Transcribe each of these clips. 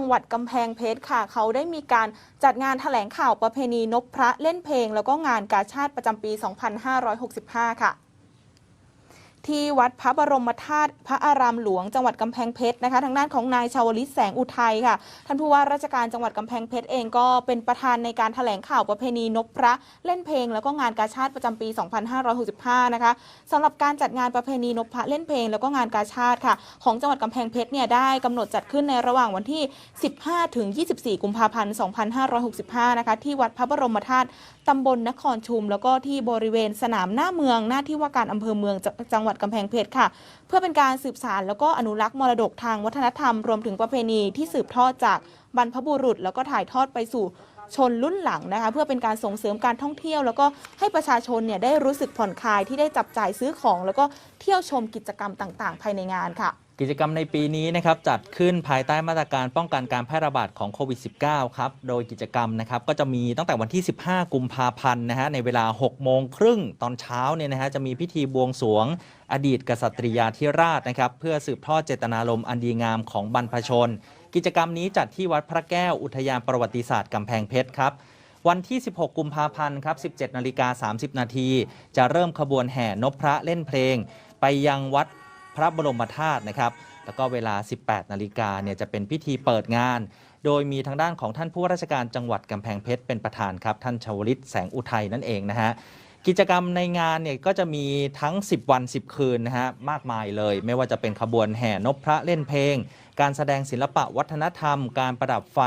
จังหวัดกำแพงเพชรค่ะ เขาได้มีการจัดงานแถลงข่าวประเพณีนกพระเล่นเพลง แล้วก็งานกาชาติประจำปี 2565 ค่ะ ที่วัดพระบรมธาตุพระอารามหลวงจังหวัดกำแพงเพชรนะคะ ทางด้านของนายชาวลิตแสงอุทัยค่ะ ท่านผู้ว่าราชการจังหวัดกำแพงเพชรเองก็เป็นประธานในการแถลงข่าวประเพณีนพพระเล่นเพลง แล้วก็งานกาชาติประจำปี 2565 นะคะสำหรับการจัดงานประเพณีนพพระเล่นเพลง แล้วก็งานกาชาติค่ะ ของจังหวัดกำแพงเพชรเนี่ยได้กำหนดจัดขึ้นในระหว่างวันที่ 15 ถึง 24 กุมภาพันธ์ 2565 นะคะที่วัดพระบรมธาตุตำบลนครชุม แล้วก็ที่บริเวณสนามหน้าเมืองหน้าที่ว่าการอำเภอเมืองจจัดงหวัดกำแพงเพชรค่ะ เพื่อเป็นการสืบสารแล้วก็อนุรักษ์มรดกทางวัฒนธรรม รวมถึงประเพณีที่สืบทอดจากบรรพบุรุษ แล้วก็ถ่ายทอดไปสู่ชนรุ่นหลังนะคะ เพื่อเป็นการส่งเสริมการท่องเที่ยว แล้วก็ให้ประชาชนเนี่ยได้รู้สึกผ่อนคลายที่ได้จับจ่ายซื้อของ แล้วก็เที่ยวชมกิจกรรมต่าง ๆ ภายในงานค่ะ กิจกรรมในปีนี้นะครับจัดขึ้นภายใต้มาตรการป้องกันการแพร่ระบาดของโควิด -19 ครับ โดยกิจกรรมนะครับก็จะมีตั้งแต่วันที่ 15 กุมภาพันธ์นะฮะในเวลา 6 โมงครึ่งตอนเช้าเนี่ยนะฮะจะมีพิธีบวงสรวง อดีตกษัตริยาธิราชนะครับเพื่อสืบทอดเจตนารมณ์อันดีงามของบรรพชน กิจกรรมนี้จัดที่วัดพระแก้วอุทยานประวัติศาสตร์กำแพงเพชรครับวันที่ 16 กุมภาพันธ์ครับ 17 นาฬิกา 30 นาที จะเริ่มขบวนแห่นพพระเล่นเพลง ไปยังวัด ระบรมธาตุนะครับ แล้วก็เวลา 18 นาฬิกาเนี่ยจะเป็นพิธีเปิดงาน โดยมีทางด้านของท่านผู้ว่าราชการจังหวัดกำแพงเพชรเป็นประธานครับ ท่านชวลิตแสงอุทัยนั่นเองนะฮะกิจกรรมในงานเนี่ยก็จะมีทั้ง 10 วัน 10 คืนนะฮะมากมายเลย ไม่ว่าจะเป็นขบวนแห่นพพระเล่นเพลง การแสดงศิลปะวัฒนธรรม การประดับไฟ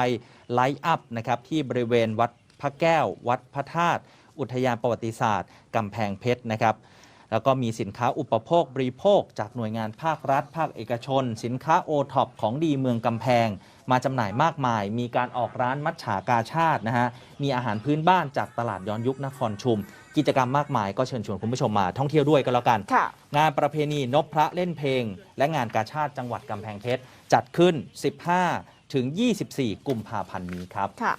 ไลท์อัพนะครับที่บริเวณวัดพระแก้ว วัดพระธาตุอุทยานประวัติศาสตร์กำแพงเพชรนะครับ แล้วก็มีสินค้าอุปโภคบริโภค จากหน่วยงานภาครัฐ ภาคเอกชน สินค้าโอท็อปของดีเมืองกำแพง มาจำหน่ายมากมาย มีการออกร้านมัทฉากาชาตินะฮะมีอาหารพื้นบ้านจากตลาดย้อนยุคนครชุม กิจกรรมมากมายก็เชิญชวนคุณผู้ชมมาท่องเที่ยวด้วยกันแล้วกันค่ะงานประเพณีนพพระเล่นเพลง และงานกาชาติจังหวัดกำแพงเพชรจัดขึ้น 15 ถึง 24 กุมภาพันธ์นี้ครับค่ะ